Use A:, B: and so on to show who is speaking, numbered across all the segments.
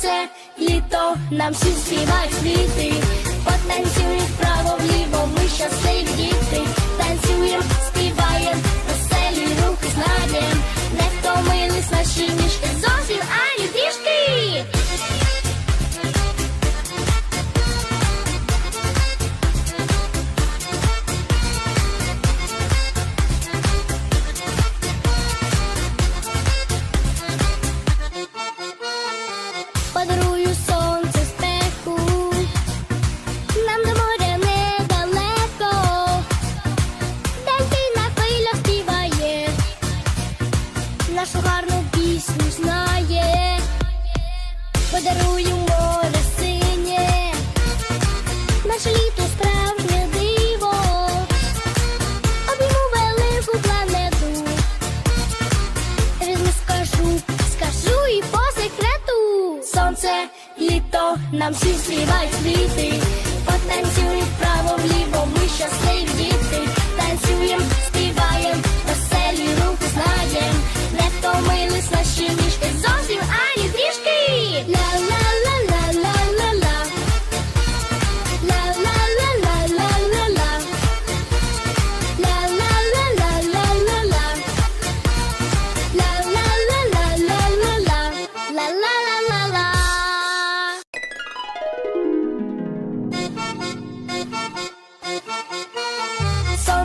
A: Це літо нам всі співають квіти. to nam przyszli walczyli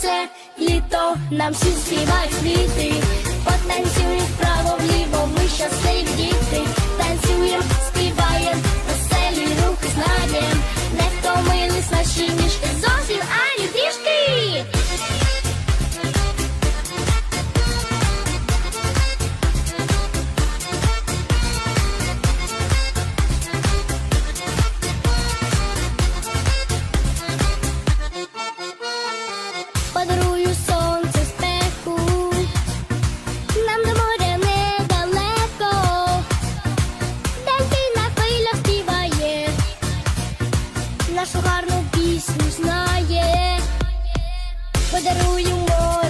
A: Це літо нам всі співають квіти, потанцюй вправо вліво, ми щасливі. гарну пісню знає, подаруємо.